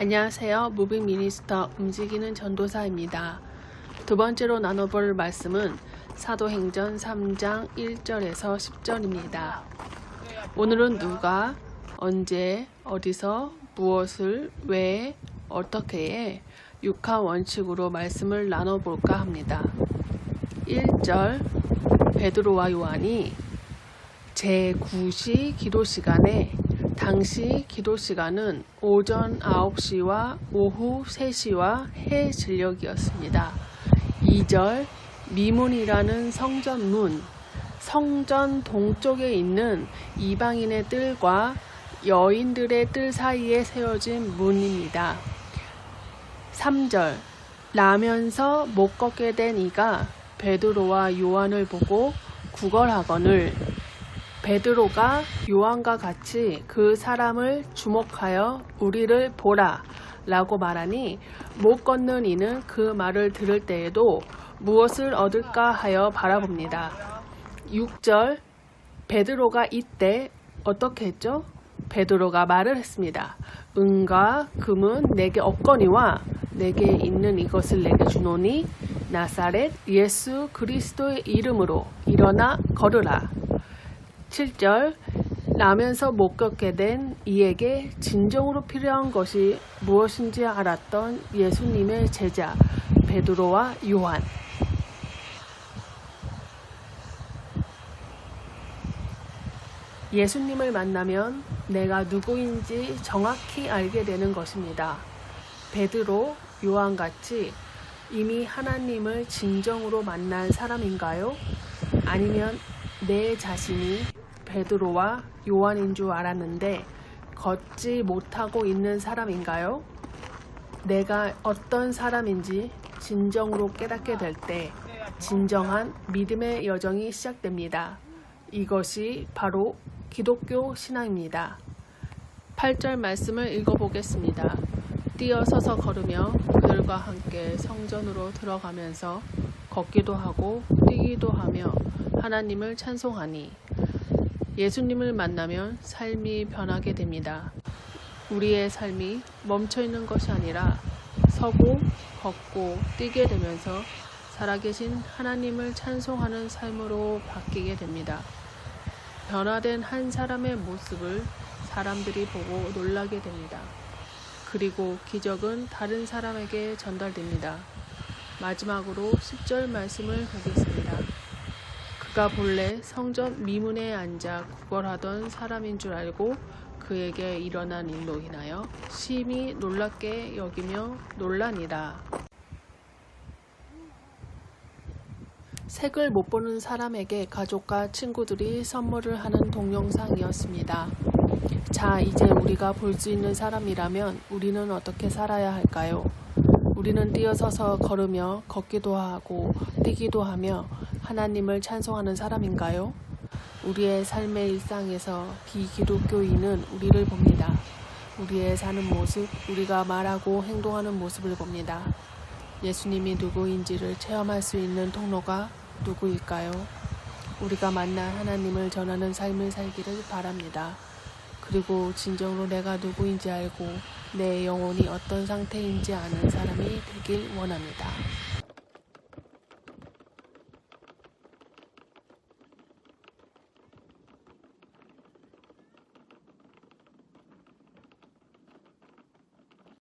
안녕하세요. 무빙 미니스터 움직이는 전도사입니다. 두 번째로 나눠볼 말씀은 사도행전 3장 1절에서 10절입니다. 오늘은 누가 언제 어디서 무엇을 왜 어떻게에 육하 원칙으로 말씀을 나눠볼까 합니다. 1절 베드로와 요한이 제9시 기도 시간에 당시 기도 시간은 오전 9시와 오후 3시와 해 진력이었습니다. 2절 미문이라는 성전문 성전 동쪽에 있는 이방인의 뜰과 여인들의 뜰 사이에 세워진 문입니다. 3절 라면서 못 걷게 된 이가 베드로와 요한을 보고 구걸하거늘 베드로가 요한과 같이 그 사람을 주목하여 우리를 보라 라고 말하니 못 걷는 이는 그 말을 들을 때에도 무엇을 얻을까 하여 바라봅니다. 6절 베드로가 이때 어떻게 했죠? 베드로가 말을 했습니다. 은과 금은 내게 없거니와 내게 있는 이것을 내게 주노니 나사렛 예수 그리스도의 이름으로 일어나 걸으라. 7절 라면서 못 걷게 된 이에게 진정으로 필요한 것이 무엇인지 알았던 예수님의 제자 베드로와 요한 예수님을 만나면 내가 누구인지 정확히 알게 되는 것입니다. 베드로, 요한 같이 이미 하나님을 진정으로 만난 사람인가요? 아니면 내 자신이 베드로와 요한인 줄 알았는데 걷지 못하고 있는 사람인가요? 내가 어떤 사람인지 진정으로 깨닫게 될 때 진정한 믿음의 여정이 시작됩니다. 이것이 바로 기독교 신앙입니다. 8절 말씀을 읽어보겠습니다. 뛰어서서 걸으며 그들과 함께 성전으로 들어가면서 걷기도 하고 뛰기도 하며 하나님을 찬송하니 예수님을 만나면 삶이 변하게 됩니다. 우리의 삶이 멈춰 있는 것이 아니라 서고 걷고 뛰게 되면서 살아계신 하나님을 찬송하는 삶으로 바뀌게 됩니다. 변화된 한 사람의 모습을 사람들이 보고 놀라게 됩니다. 그리고 기적은 다른 사람에게 전달됩니다. 마지막으로 10절 말씀을 보겠습니다. 그가 본래 성전 미문에 앉아 구걸하던 사람인 줄 알고 그에게 일어난 일로 인하여 심히 놀랍게 여기며 놀라니라. 색을 못 보는 사람에게 가족과 친구들이 선물을 하는 동영상이었습니다. 자, 이제 우리가 볼 수 있는 사람이라면 우리는 어떻게 살아야 할까요? 우리는 뛰어서서 걸으며 걷기도 하고 뛰기도 하며 하나님을 찬송하는 사람인가요? 우리의 삶의 일상에서 비기독교인은 우리를 봅니다. 우리의 사는 모습, 우리가 말하고 행동하는 모습을 봅니다. 예수님이 누구인지를 체험할 수 있는 통로가 누구일까요? 우리가 만난 하나님을 전하는 삶을 살기를 바랍니다. 그리고 진정으로 내가 누구인지 알고 내 영혼이 어떤 상태인지 아는 사람이 되길 원합니다.